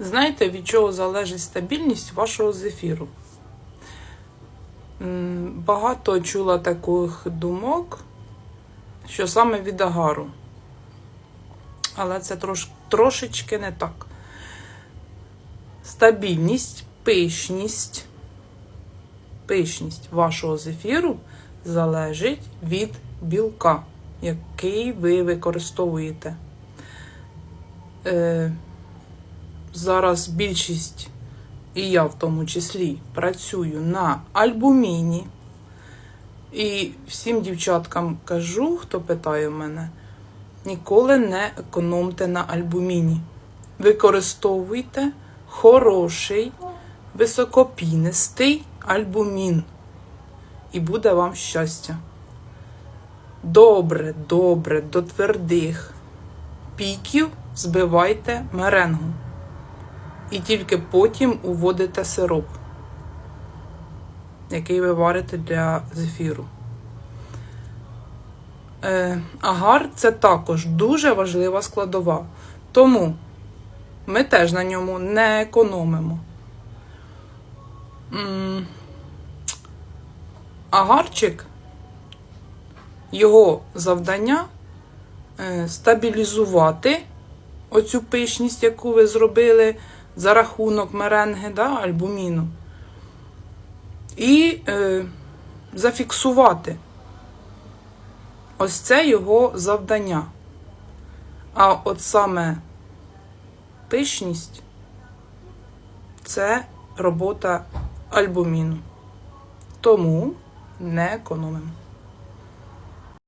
Знаєте, від чого залежить стабільність вашого зефіру? Багато чула таких думок, що саме від агару. Але це трош, трошечки не так. Стабільність, пишність, пишність вашого зефіру залежить від білка, який ви використовуєте. Е, зараз більшість, і я в тому числі, працюю на альбуміні. І всім дівчаткам кажу, хто питає мене, ніколи не економте на альбуміні. Використовуйте хороший, високопінистий альбумін. І буде вам щастя. Добре, добре, до твердих піків збивайте меренгу. І тільки потім уводите сироп, який ви варите для зефіру. Е, агар це також дуже важлива складова. Тому ми теж на ньому не економимо. Агарчик, його завдання е, стабілізувати оцю пишність, яку ви зробили за рахунок меренги, да, альбуміну. І е, зафіксувати. Ось це його завдання. А от саме пишність це робота альбуміну. Тому не економимо.